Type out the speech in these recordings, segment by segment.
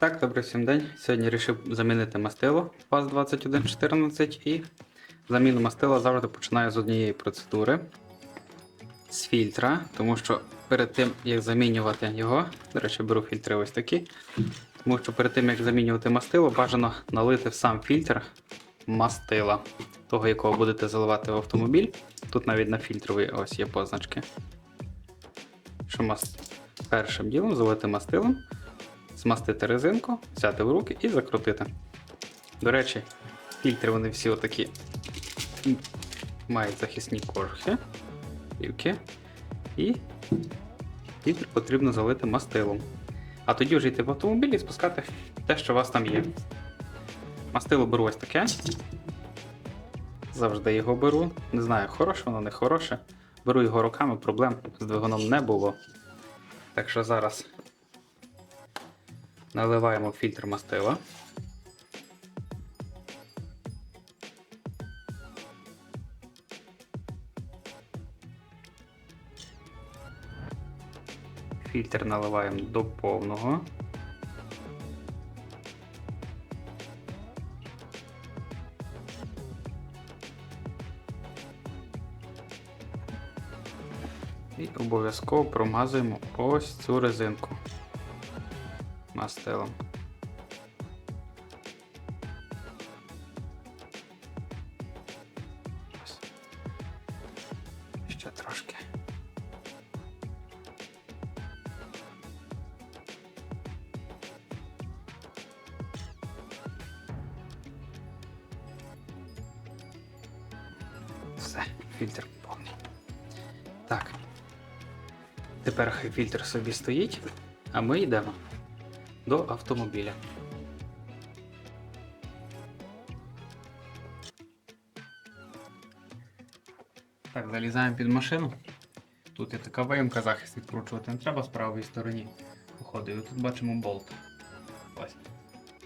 Так, добрий всім день. Сьогодні вирішив замінити мастило ВАЗ-2114 і заміну мастила завжди починаю з однієї процедури з фільтра, тому що перед тим, як замінювати його, до речі, беру фільтри ось такі, тому що перед тим, як замінювати мастило, бажано налити в сам фільтр мастила, того, якого будете заливати в автомобіль. Тут навіть на фільтровій ось є позначки. Що мас... першим ділом залити мастилом змастити резинку, взяти в руки і закрутити. До речі, фільтри вони всі отакі мають захисні корхи, і фільтр потрібно залити мастилом. А тоді вже йти в автомобіль і спускати те, що у вас там є. Мастило беру ось таке. Завжди його беру. Не знаю, хороше воно, не хороше. Беру його руками, проблем з двигуном не було. Так що зараз Наливаємо фільтр мастила. Фільтр наливаємо до повного. І обов'язково промазуємо ось цю резинку мастилом. Ще трошки. Все, фільтр повний. Так. Тепер хай фільтр собі стоїть, а ми йдемо до автомобіля. Так, залізаємо під машину. Тут є така виїмка, захист відкручувати не треба з правої стороні. І тут бачимо болт. Ось.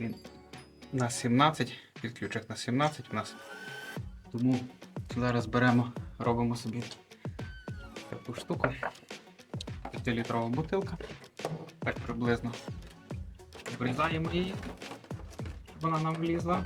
Він на 17, підключок на 17 у нас. Тому зараз беремо, робимо собі таку штуку. 5-літрова бутилка. Так приблизно обрізаємо її, вона нам влізла.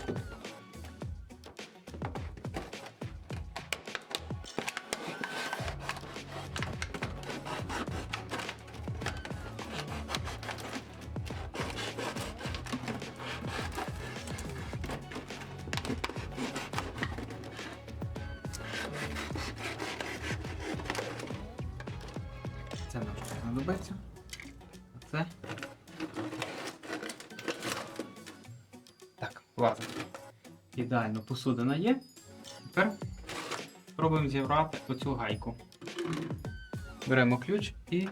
Це нам знадобиться. Це ладно. Ідеально посудина є. Тепер пробуємо зібрати оцю гайку. Беремо ключ і.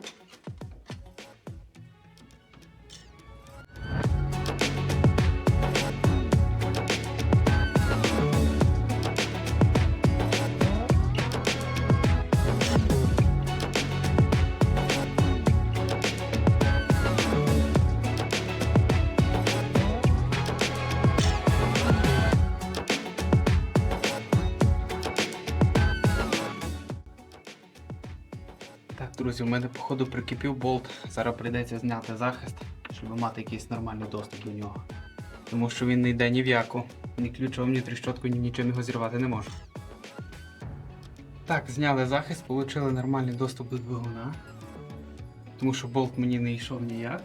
Друзі, у мене походу прикипів болт. Зараз прийдеться зняти захист, щоб мати якийсь нормальний доступ до нього. Тому що він не йде ні в яку. Ні ключом, ні тріщоткою, ні нічим його зірвати не можу. Так, зняли захист, отримали нормальний доступ до двигуна. Тому що болт мені не йшов ніяк.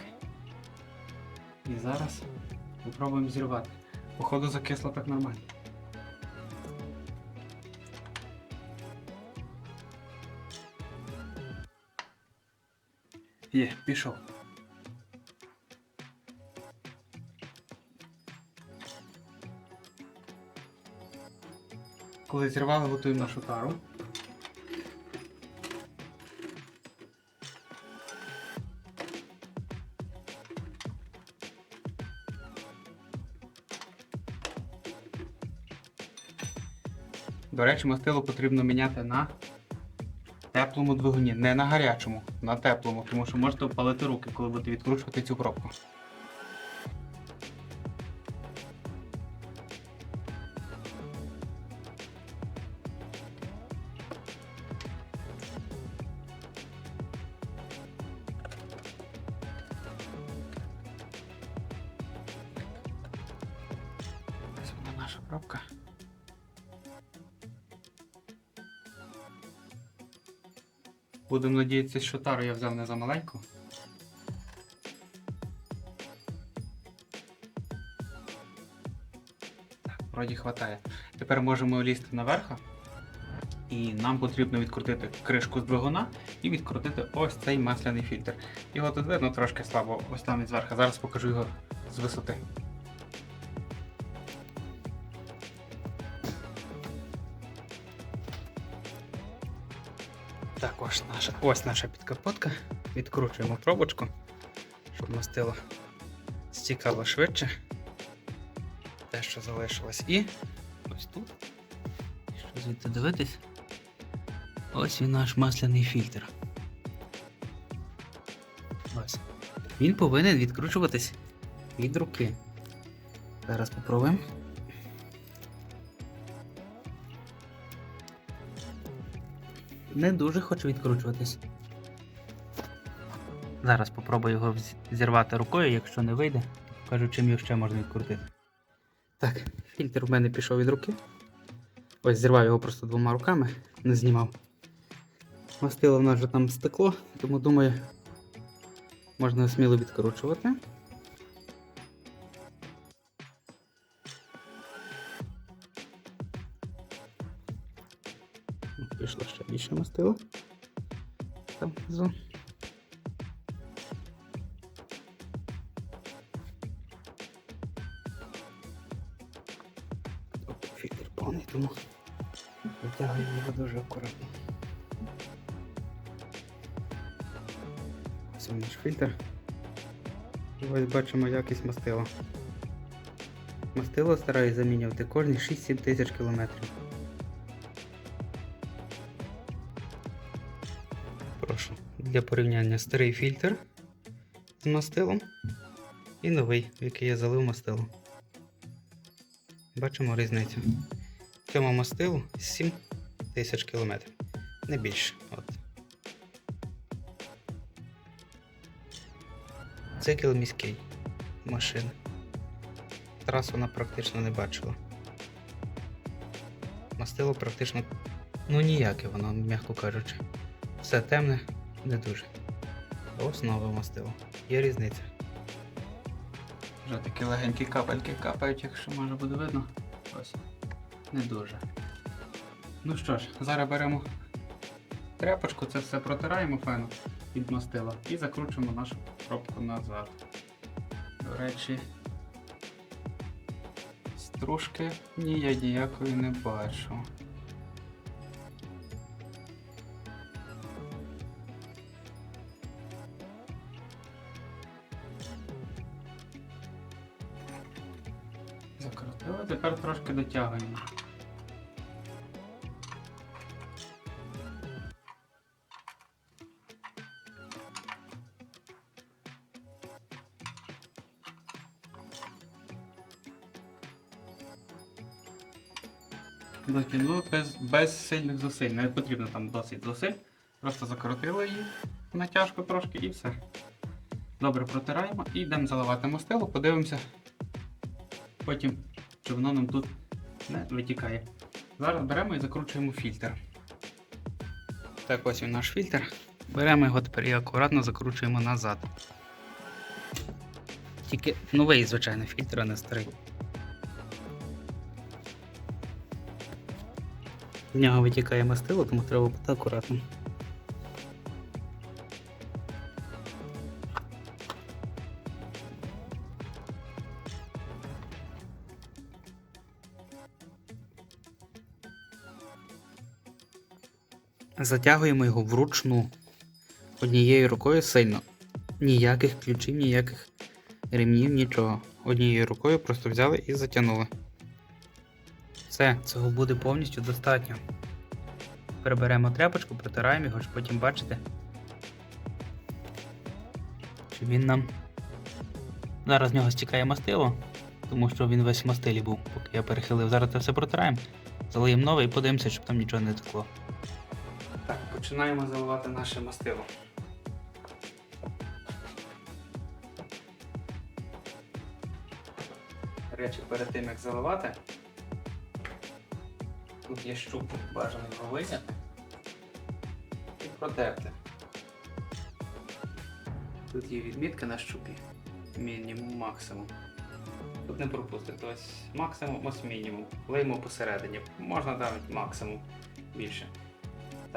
І зараз спробуємо зірвати. Походу закисло так нормально. Є, пішов. Коли зірвали, готуємо нашу тару. До речі, мастило потрібно міняти на теплому двигуні, не на гарячому, на теплому, тому що можете впалити руки, коли будете відкручувати цю пробку. Наша пробка. Будемо надіятися, що тару я взяв не за маленьку. Так, вроді хватає. Тепер можемо лізти наверх. І нам потрібно відкрутити кришку з двигуна і відкрутити ось цей масляний фільтр. Його тут видно трошки слабо, ось там він зверху. Зараз покажу його з висоти. Так, ось наша, ось наша підкапотка. Відкручуємо пробочку, щоб мастило стікало швидше. Те, що залишилось. І ось тут. Що звідти дивитись? Ось він наш масляний фільтр. Ось. Він повинен відкручуватись від руки. Зараз попробуємо. Не дуже хоче відкручуватись. Зараз попробую його зірвати рукою, якщо не вийде, покажу, чим його ще можна відкрутити. Так, фільтр в мене пішов від руки. Ось зірвав його просто двома руками, не знімав. Мастило в нас вже там стекло, тому думаю, можна сміло відкручувати. Мастило. Там внизу. Фільтр повний, тому витягуємо його дуже акуратно. Це наш фільтр. І ось бачимо якість мастила. Мастило стараюсь замінювати кожні 6-7 тисяч кілометрів. Для порівняння старий фільтр з мастилом і новий, в який я залив мастило. Бачимо різницю. Цьому мастилу 7 тисяч кілометрів. Не більше. От. Цикл міський машини. Трасу вона практично не бачила. Мастило практично ну ніяке воно, м'яко кажучи. Все темне, не дуже. А ось мастило. Є різниця. Вже такі легенькі капельки капають, якщо може буде видно. Ось. Не дуже. Ну що ж, зараз беремо тряпочку, це все протираємо феном від мастила і закручуємо нашу пробку назад. До речі, стружки ні, я ніякої не бачу. Тепер трошки дотягуємо. Дотягнули без, без сильних зусиль. Не потрібно там досить зусиль. Просто закрутили її натяжку трошки і все. Добре протираємо і йдемо заливати мастило, подивимося потім, чи воно нам тут не витікає. Зараз беремо і закручуємо фільтр. Так, ось він наш фільтр. Беремо його тепер і акуратно закручуємо назад. Тільки новий, звичайно, фільтр, а не старий. З нього витікає мастило, тому треба бути акуратним. Затягуємо його вручну. Однією рукою сильно. Ніяких ключів, ніяких ремнів, нічого. Однією рукою просто взяли і затягнули. Все, цього буде повністю достатньо. Приберемо тряпочку, протираємо його, щоб потім бачити. Чи він нам. Зараз з нього стікає мастило, тому що він весь в мастилі був, поки я перехилив. Зараз це все протираємо, залиємо нове і подивимося, щоб там нічого не текло. Починаємо заливати наше мастило. Речі, перед тим як заливати, Тут є щуп, бажано його виняти і протерти. Тут є відмітка на щупі. Мінімум, максимум. Тут не пропустити. Ось максимум, ось мінімум. Леймо посередині. Можна навіть максимум більше.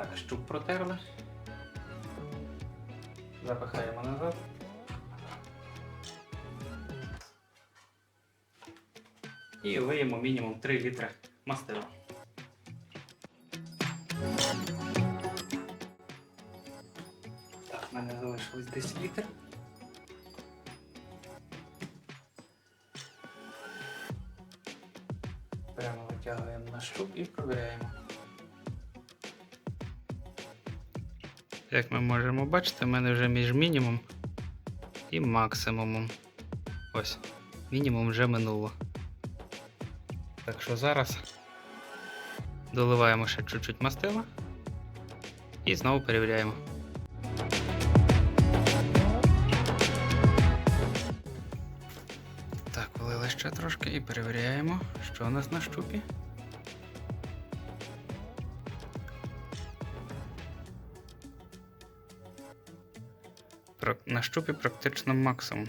Так, щуп протерли. Запихаємо назад. І виємо мінімум 3 літри мастила. Як ми можемо бачити, в мене вже між мінімум і максимумом. Ось, мінімум вже минуло. Так що зараз доливаємо ще чуть-чуть мастила і знову перевіряємо. Так, полили ще трошки і перевіряємо, що у нас на щупі. На щупі практично максимум.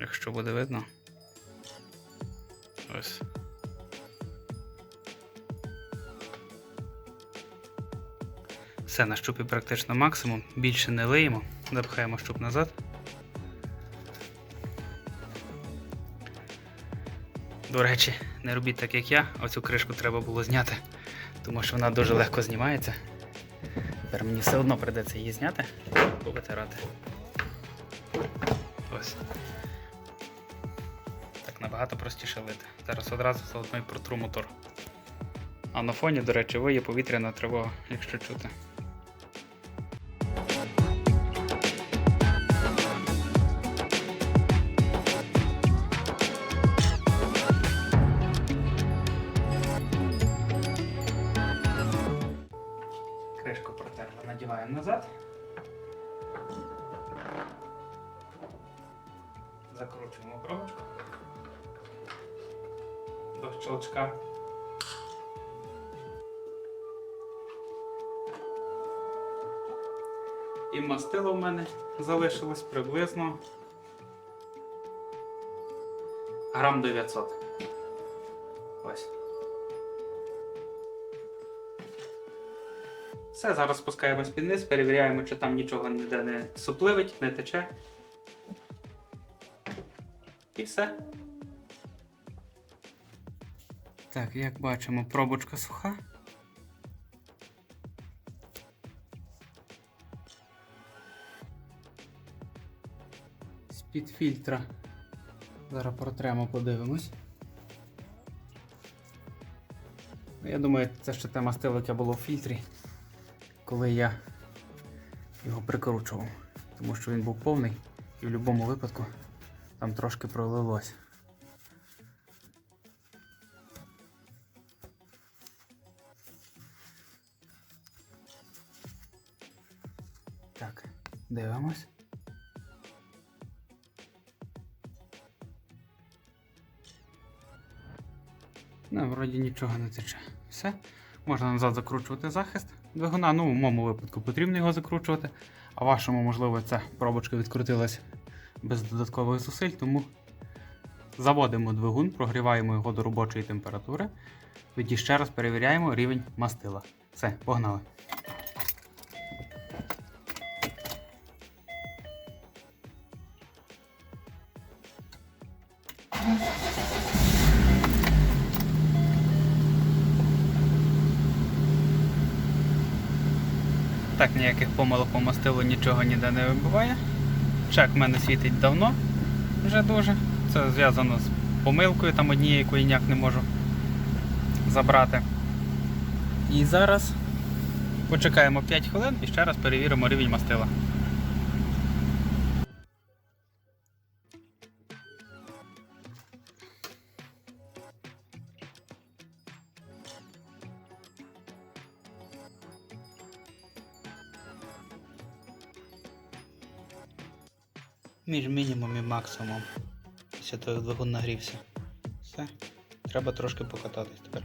Якщо буде видно. Ось. Все, на щупі практично максимум. Більше не лиємо. Запхаємо щуп назад. До речі, не робіть так, як я. Оцю кришку треба було зняти, тому що вона дуже легко знімається. Тепер мені все одно прийдеться її зняти, повитирати. Ось. Так набагато простіше лити. Зараз одразу заодно і протру мотор. А на фоні, до речі, виє повітряна тривога, якщо чути. Закручуємо пробочку до щелчка. І мастило в мене залишилось приблизно грам 900. Ось. Все, зараз спускаємось під низ, перевіряємо, чи там нічого ніде не супливить, не тече. І все. Так, як бачимо, пробочка суха. З-під фільтра. Зараз протремо, подивимось. Ну, Я думаю, це ще те мастило, було в фільтрі, коли я його прикручував. Тому що він був повний і в будь-якому випадку там трошки пролилось. Так, дивимось. Ну, вроді нічого не тече. Все. Можна назад закручувати захист двигуна. Ну, в моєму випадку потрібно його закручувати, а вашому, можливо, ця пробочка відкрутилась без додаткових зусиль, тому заводимо двигун, прогріваємо його до робочої температури. Тоді ще раз перевіряємо рівень мастила. Все, погнали. Так, ніяких помилок по мастилу нічого ніде не вибиває. Чек в мене світить давно, вже дуже. Це зв'язано з помилкою там однією, яку я ніяк не можу забрати. І зараз почекаємо 5 хвилин і ще раз перевіримо рівень мастила. Між мінімум і максимум. Після того як двигун нагрівся. Все. Треба трошки покататись тепер.